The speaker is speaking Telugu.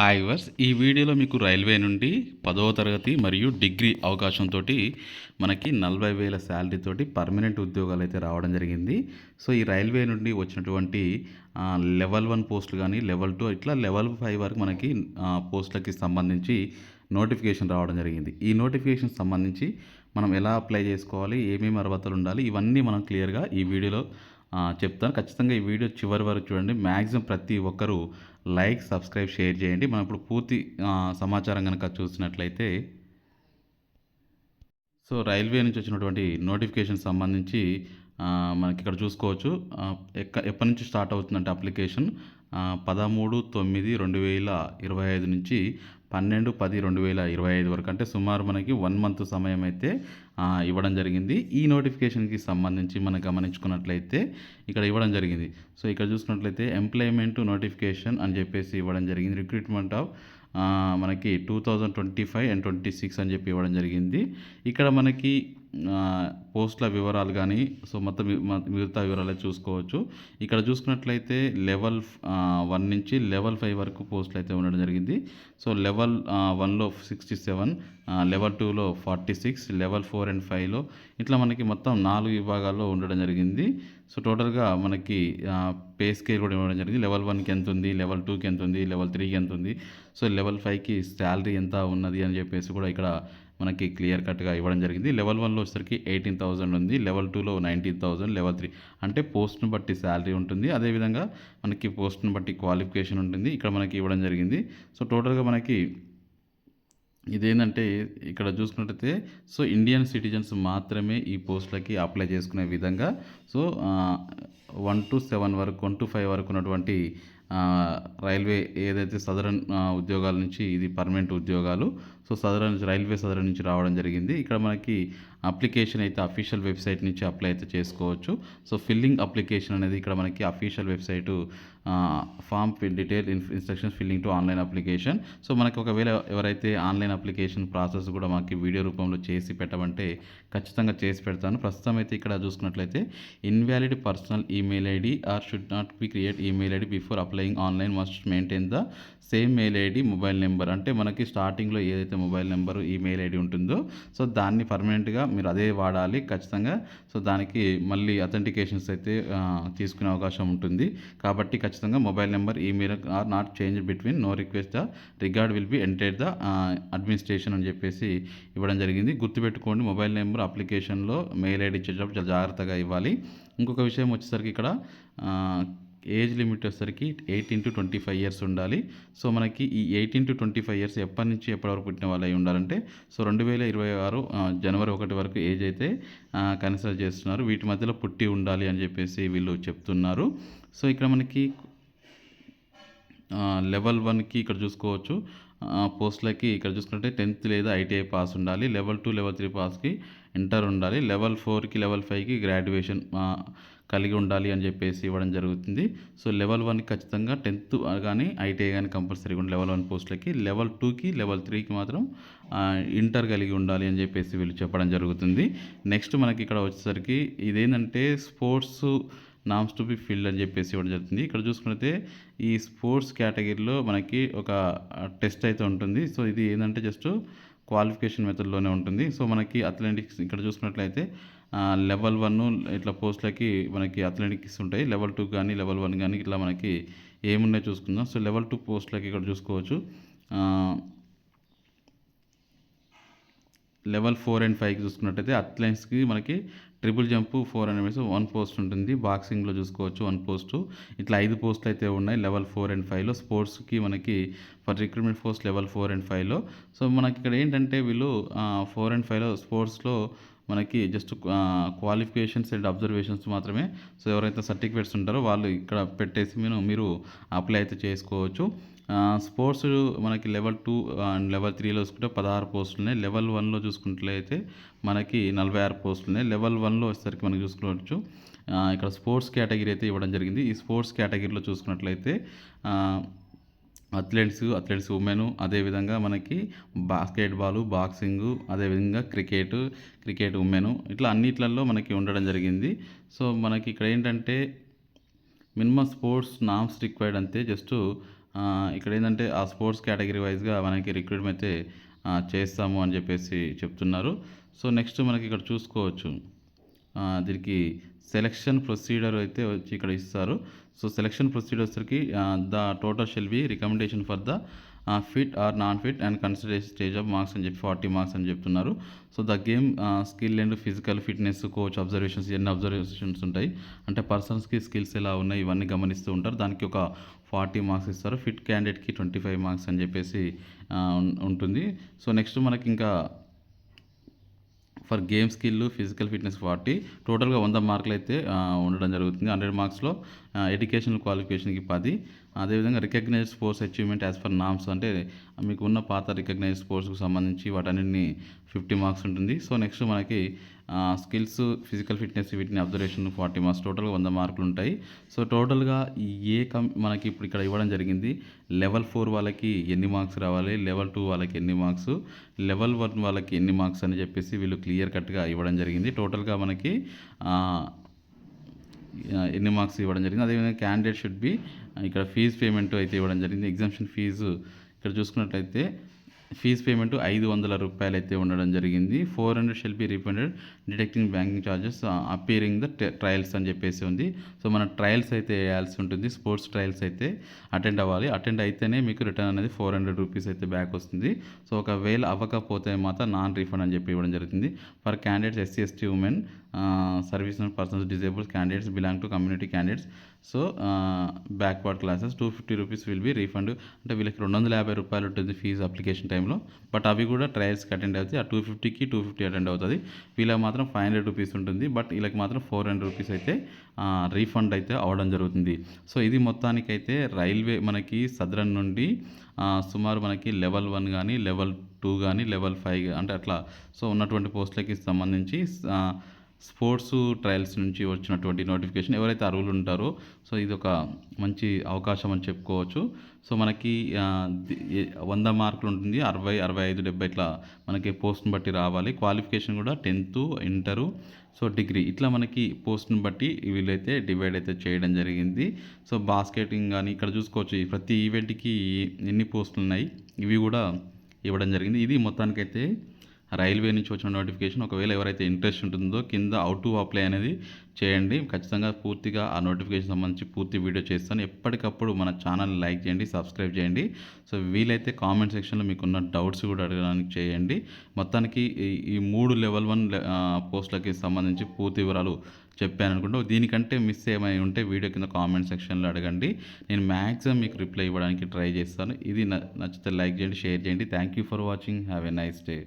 హాయ్ వర్స్ ఈ వీడియోలో మీకు రైల్వే నుండి పదవ తరగతి మరియు డిగ్రీ అవకాశంతో మనకి నలభై వేల శాలరీ తోటి పర్మనెంట్ ఉద్యోగాలు అయితే రావడం జరిగింది. సో ఈ రైల్వే నుండి వచ్చినటువంటి లెవెల్ వన్ పోస్టులు కానీ లెవెల్ టూ ఇట్లా లెవెల్ ఫైవ్ వరకు మనకి పోస్టులకి సంబంధించి నోటిఫికేషన్ రావడం జరిగింది. ఈ నోటిఫికేషన్ సంబంధించి మనం ఎలా అప్లై చేసుకోవాలి ఏమేమి అర్హతలు ఉండాలి ఇవన్నీ మనం క్లియర్గా ఈ వీడియోలో చెప్తాను. ఖచ్చితంగా ఈ వీడియో చివరి వరకు చూడండి. మ్యాక్సిమం ప్రతి ఒక్కరూ లైక్ సబ్స్క్రైబ్ షేర్ చేయండి. మనం ఇప్పుడు పూర్తి సమాచారం కనుక చూసినట్లయితే సో రైల్వే నుంచి వచ్చినటువంటి నోటిఫికేషన్ సంబంధించి మనకి ఇక్కడ చూసుకోవచ్చు. ఎక్క ఎప్పటి నుంచి స్టార్ట్ అవుతుందంటే అప్లికేషన్? పదమూడు తొమ్మిది రెండు వేల ఇరవై ఐదు నుంచి పన్నెండు పది రెండు వేల ఇరవై ఐదు వరకు. అంటే సుమారు మనకి వన్ మంత్ సమయం అయితే ఇవ్వడం జరిగింది. ఈ నోటిఫికేషన్కి సంబంధించి మనం గమనించుకున్నట్లయితే ఇక్కడ ఇవ్వడం జరిగింది. సో ఇక్కడ చూసుకున్నట్లయితే ఎంప్లాయ్మెంట్ నోటిఫికేషన్ అని చెప్పేసి ఇవ్వడం జరిగింది. రిక్రూట్మెంట్ ఆఫ్ మనకి two thousand twenty five and twenty six అని చెప్పి ఇవ్వడం జరిగింది. ఇక్కడ మనకి పోస్టుల వివరాలు కానీ సో మొత్తం మిగతా వివరాలు చూసుకోవచ్చు. ఇక్కడ చూసుకున్నట్లయితే లెవెల్ వన్ నుంచి లెవెల్ ఫైవ్ వరకు పోస్టులు అయితే ఉండడం జరిగింది. సో లెవెల్ వన్లో సిక్స్టీ సెవెన్ లెవెల్ టూలో forty six level four and ఫైవ్లో ఇట్లా మనకి మొత్తం నాలుగు విభాగాల్లో ఉండడం జరిగింది. సో టోటల్గా మనకి పే స్కేల్ కూడా ఇవ్వడం జరిగింది. లెవెల్ వన్కి ఎంత ఉంది లెవెల్ టూకి ఎంత ఉంది లెవెల్ త్రీకి ఎంత ఉంది సో లెవెల్ ఫైవ్కి శాలరీ ఎంత ఉన్నది అని చెప్పేసి కూడా ఇక్కడ మనకి క్లియర్ కట్గా ఇవ్వడం జరిగింది. లెవెల్ వన్లో వచ్చేసరికి ఎయిటీన్ థౌసండ్ ఉంది. లెవెల్ టూలో నైన్టీన్ థౌసండ్ లెవెల్ త్రీ. అంటే పోస్ట్ను బట్టి శాలరీ ఉంటుంది. అదేవిధంగా మనకి పోస్ట్ను బట్టి క్వాలిఫికేషన్ ఉంటుంది. ఇక్కడ మనకి ఇవ్వడం జరిగింది. సో టోటల్గా మనకి ఇదేంటంటే ఇక్కడ చూసుకున్నట్టయితే సో ఇండియన్ సిటిజన్స్ మాత్రమే ఈ పోస్టులకి అప్లై చేసుకునే విధంగా సో వన్ టు సెవెన్ వరకు వన్ టు ఫైవ్ వరకు ఉన్నటువంటి రైల్వే ఏదైతే సదరన్ ఉద్యోగాల నుంచి ఇది పర్మనెంట్ ఉద్యోగాలు. సో సదరన్ రైల్వే సదరన్ నుంచి రావడం జరిగింది. ఇక్కడ మనకి అప్లికేషన్ అయితే అఫీషియల్ వెబ్సైట్ నుంచి అప్లై అయితే చేసుకోవచ్చు. సో ఫిల్లింగ్ అప్లికేషన్ అనేది ఇక్కడ మనకి official website form detail instructions filling to online application. So మనకి ఒకవేళ ఎవరైతే ఆన్లైన్ అప్లికేషన్ ప్రాసెస్ కూడా మనకి వీడియో రూపంలో చేసి పెట్టమంటే ఖచ్చితంగా చేసి పెడతాను. ప్రస్తుతం అయితే ఇక్కడ చూసుకున్నట్లయితే invalid personal email ID or should not be create email ID before applying online must maintain the same mail ID mobile number. అంటే మనకి స్టార్టింగ్లో ఏదైతే మొబైల్ నెంబరు ఈమెయిల్ ఐడి ఉంటుందో సో దాన్ని పర్మనెంట్గా మీరు అదే వాడాలి ఖచ్చితంగా. సో దానికి మళ్ళీ అథెంటికేషన్స్ అయితే తీసుకునే అవకాశం ఉంటుంది. కాబట్టి ఖచ్చితంగా mobile number email or not change between no request. The regard will be entire the administration అని చెప్పేసి ఇవ్వడం జరిగింది. గుర్తుపెట్టుకోండి మొబైల్ నెంబర్ అప్లికేషన్లో మెయిల్ ఐడి ఇచ్చేటప్పుడు చాలా జాగ్రత్తగా ఇవ్వాలి. ఇంకొక విషయం వచ్చేసరికి ఇక్కడ ఏజ్ లిమిట్ వచ్చేసరికి eighteen to twenty five years ఉండాలి. సో మనకి ఈ eighteen to twenty five years ఎప్పటి నుంచి ఎప్పటి వరకు పుట్టిన వాళ్ళు అయి ఉండాలంటే సో రెండు వేల ఇరవై ఆరు జనవరి ఒకటి వరకు ఏజ్ అయితే కన్సిడర్ చేస్తున్నారు. వీటి మధ్యలో పుట్టి ఉండాలి అని చెప్పేసి వీళ్ళు చెప్తున్నారు. సో ఇక్కడ మనకి లెవెల్ వన్కి ఇక్కడ చూసుకోవచ్చు. పోస్ట్లకి ఇక్కడ చూసుకుంటే టెన్త్ లేదా ఐటీఐ పాస్ ఉండాలి. లెవెల్ టూ లెవెల్ త్రీ పాస్కి ఇంటర్ ఉండాలి. లెవెల్ ఫోర్కి లెవెల్ ఫైవ్కి గ్రాడ్యుయేషన్ కలిగి ఉండాలి అని చెప్పేసి ఇవ్వడం జరుగుతుంది. సో లెవెల్ వన్కి ఖచ్చితంగా టెన్త్ కానీ ఐటీఐ కానీ కంపల్సరీగా ఉండాలి లెవెల్ వన్ పోస్టులకి లెవెల్ టూకి లెవెల్ త్రీకి మాత్రం ఇంటర్ కలిగి ఉండాలి అని చెప్పేసి వీళ్ళు చెప్పడం జరుగుతుంది. నెక్స్ట్ మనకి ఇక్కడ వచ్చేసరికి ఇదేంటంటే sports norms to be field అని చెప్పేసి ఇవ్వడం జరుగుతుంది. ఇక్కడ చూసుకుంటే ఈ స్పోర్ట్స్ కేటగిరీలో మనకి ఒక టెస్ట్ అయితే ఉంటుంది. సో ఇది ఏంటంటే జస్ట్ క్వాలిఫికేషన్ మెథడ్లోనే ఉంటుంది. సో మనకి అథ్లెటిక్స్ ఇక్కడ చూసుకున్నట్లయితే లెవెల్ వన్ ఇట్లా పోస్ట్లకి మనకి అథ్లెటిక్స్ ఉంటాయి. లెవెల్ టూ కానీ లెవెల్ వన్ కానీ ఇట్లా మనకి ఏమున్నాయో చూసుకుందాం. సో లెవెల్ టూ పోస్ట్లకి ఇక్కడ చూసుకోవచ్చు. లెవెల్ ఫోర్ అండ్ ఫైవ్కి చూసుకున్నట్టయితే అథ్లెట్స్కి మనకి triple jump four hundred metres one post ఉంటుంది. బాక్సింగ్లో చూసుకోవచ్చు వన్ పోస్ట్. ఇట్లా ఐదు పోస్టులు అయితే ఉన్నాయి లెవెల్ ఫోర్ అండ్ ఫైవ్లో. స్పోర్ట్స్కి మనకి for recruitment post level four and ఫైవ్లో. సో మనకి ఇక్కడ ఏంటంటే వీళ్ళు ఫోర్ అండ్ ఫైవ్లో స్పోర్ట్స్లో మనకి జస్ట్ క్వాలిఫికేషన్స్ అండ్ అబ్జర్వేషన్స్ మాత్రమే. సో ఎవరైతే సర్టిఫికేట్స్ ఉంటారో వాళ్ళు ఇక్కడ పెట్టేసి మీరు మీరు అప్లై అయితే చేసుకోవచ్చు. స్పోర్ట్స్ మనకి లెవెల్ టూ అండ్ లెవెల్ త్రీలో చూసుకుంటే పదహారు పోస్టులు ఉన్నాయి. లెవెల్ వన్లో చూసుకున్నట్లయితే మనకి నలభై ఆరు పోస్టులు ఉన్నాయి. లెవెల్ వన్లో వచ్చేసరికి మనం చూసుకోవచ్చు. ఇక్కడ స్పోర్ట్స్ కేటగిరీ అయితే ఇవ్వడం జరిగింది. ఈ స్పోర్ట్స్ కేటగిరీలో చూసుకున్నట్లయితే అథ్లెట్స్ అథ్లెట్స్ ఉమెన్ అదేవిధంగా మనకి బాస్కెట్బాల్ బాక్సింగ్ అదేవిధంగా క్రికెట్ క్రికెట్ ఉమెన్ ఇట్లా అన్నిట్లలో మనకి ఉండడం జరిగింది. సో మనకి ఇక్కడ ఏంటంటే మినిమం స్పోర్ట్స్ నామ్స్ రిక్వైర్డ్ అంతే. జస్ట్ ఇక్కడ ఏంటంటే ఆ స్పోర్ట్స్ కేటగిరీ వైజ్గా మనకి రిక్రూట్మెంట్ అయితే చేస్తాము అని చెప్పేసి చెప్తున్నారు. సో నెక్స్ట్ మనకి ఇక్కడ చూసుకోవచ్చు. దీనికి సెలక్షన్ ప్రొసీడర్ అయితే వచ్చి ఇక్కడ ఇస్తారు. సో సెలక్షన్ ప్రొసీడర్ వచ్చరికి the total shall be recommendation for the fit or non fit and consider stage of marks అని చెప్పి ఫార్టీ మార్క్స్ అని చెప్తున్నారు. So the game skill and physical fitness coach observations ఎన్ని అబ్జర్వేషన్స్ ఉంటాయి. అంటే పర్సన్స్కి స్కిల్స్ ఎలా ఉన్నాయి ఇవన్నీ గమనిస్తూ ఉంటారు. దానికి ఒక ఫార్టీ మార్క్స్ ఇస్తారు. ఫిట్ క్యాండిడేట్కి ట్వంటీ ఫైవ్ మార్క్స్ అని చెప్పేసి ఉంటుంది. సో నెక్స్ట్ మనకి ఇంకా for game skill physical fitness forty. టోటల్గా వంద మార్కులు అయితే ఉండడం జరుగుతుంది. హండ్రెడ్ మార్క్స్లో ఎడ్యుకేషనల్ క్వాలిఫికేషన్కి పది. అదేవిధంగా recognised sports achievement as per norms అంటే మీకు ఉన్న పాత రికగ్నైజ్డ్ స్పోర్ట్స్కి సంబంధించి వాటన్నిటిని ఫిఫ్టీ మార్క్స్ ఉంటుంది. సో నెక్స్ట్ మనకి స్కిల్స్ ఫిజికల్ ఫిట్నెస్ వీటిని అబ్జర్వేషన్ ఫార్టీ మార్క్స్ టోటల్గా వంద మార్కులు ఉంటాయి. సో టోటల్గా ఏ కం మనకి ఇప్పుడు ఇక్కడ ఇవ్వడం జరిగింది. లెవెల్ ఫోర్ వాళ్ళకి ఎన్ని మార్క్స్ రావాలి? లెవెల్ టూ వాళ్ళకి ఎన్ని మార్క్స్ లెవెల్ వన్ వాళ్ళకి ఎన్ని మార్క్స్ అని చెప్పేసి వీళ్ళు క్లియర్ కట్గా ఇవ్వడం జరిగింది. టోటల్గా మనకి ఎన్ని మార్క్స్ ఇవ్వడం జరిగింది. అదేవిధంగా క్యాండిడేట్ షుడ్ బి ఇక్కడ ఫీజు పేమెంట్ అయితే ఇవ్వడం జరిగింది. ఎగ్జామ్షన్ ఫీజు ఇక్కడ చూసుకున్నట్లయితే ఫీజు పేమెంట్ ఐదు వందల రూపాయలు అయితే ఉండడం జరిగింది. Four hundred shall be refunded detecting banking charges appearing the trials అని చెప్పేసి ఉంది. సో మన ట్రయల్స్ అయితే వేయాల్సి ఉంటుంది. స్పోర్ట్స్ ట్రయల్స్ అయితే అటెండ్ అవ్వాలి. అటెండ్ అయితేనే మీకు రిటర్న్ అనేది ఫోర్ హండ్రెడ్ రూపీస్ అయితే బ్యాక్ వస్తుంది. సో ఒకవేళ అవ్వకపోతే మాత్రం నాన్ రీఫండ్ అని చెప్పి ఇవ్వడం జరుగుతుంది. For candidates SC ST women service persons disables candidates belong to community candidates so backward classes two fifty rupees will be refund అంటే వీళ్ళకి రెండు వందల యాభై రూపాయలు ఉంటుంది ఫీజు అప్లికేషన్ టైంలో బట్ అవి కూడా ట్రయల్స్కి అటెండ్ అవుతాయి. ఆ టూ ఫిఫ్టీకి టూ ఫిఫ్టీ అటెండ్ అవుతుంది. వీళ్ళకి మాత్రం ఫైవ్ హండ్రెడ్ రూపీస్ ఉంటుంది. బట్ వీళ్ళకి మాత్రం ఫోర్ హండ్రెడ్ రూపీస్ అయితే రీఫండ్ అయితే అవడం జరుగుతుంది. సో ఇది మొత్తానికైతే రైల్వే మనకి సదరన్ నుండి సుమారు మనకి లెవెల్ వన్ కానీ లెవెల్ టూ కానీ లెవెల్ ఫైవ్ అంటే అట్లా. సో ఉన్నటువంటి పోస్టులకి సంబంధించి స్పోర్ట్స్ ట్రయల్స్ నుంచి వచ్చినటువంటి నోటిఫికేషన్ ఎవరైతే అర్హులు ఉంటారో సో ఇది ఒక మంచి అవకాశం అని చెప్పుకోవచ్చు. సో మనకి వంద మార్కులు ఉంటుంది. అరవై అరవై ఐదు డెబ్బై ఇట్లా మనకి పోస్ట్ని బట్టి రావాలి. క్వాలిఫికేషన్ కూడా టెన్త్ ఇంటరు సో డిగ్రీ ఇట్లా మనకి పోస్ట్ని బట్టి వీళ్ళైతే డివైడ్ అయితే చేయడం జరిగింది. సో బాస్కెటింగ్ కానీ ఇక్కడ చూసుకోవచ్చు ప్రతి ఈవెంట్కి ఎన్ని పోస్టులు ఉన్నాయి ఇవి కూడా ఇవ్వడం జరిగింది. ఇది మొత్తానికైతే రైల్వే నుంచి వచ్చిన నోటిఫికేషన్. ఒకవేళ ఎవరైతే ఇంట్రెస్ట్ ఉంటుందో కింద అవుట్ టు అప్లై అనేది చేయండి. ఖచ్చితంగా పూర్తిగా ఆ నోటిఫికేషన్ సంబంధించి పూర్తి వీడియో చేస్తాను. ఎప్పటికప్పుడు మన ఛానల్ లైక్ చేయండి సబ్స్క్రైబ్ చేయండి. సో వీలైతే కామెంట్ సెక్షన్లో మీకున్న డౌట్స్ కూడా అడగడానికి చేయండి. మొత్తానికి ఈ- మూడు లెవెల్ వన్ పోస్టులకి సంబంధించి పూర్తి వివరాలు చెప్పాను అనుకుంటా. దీనికంటే మిస్ ఏమై ఉంటే వీడియో కింద కామెంట్ సెక్షన్లో అడగండి. నేను మ్యాక్సిమం మీకు రిప్లై ఇవ్వడానికి ట్రై చేస్తాను. ఇది నచ్చితే లైక్ చేయండి షేర్ చేయండి. Thank you for watching. Have a nice day.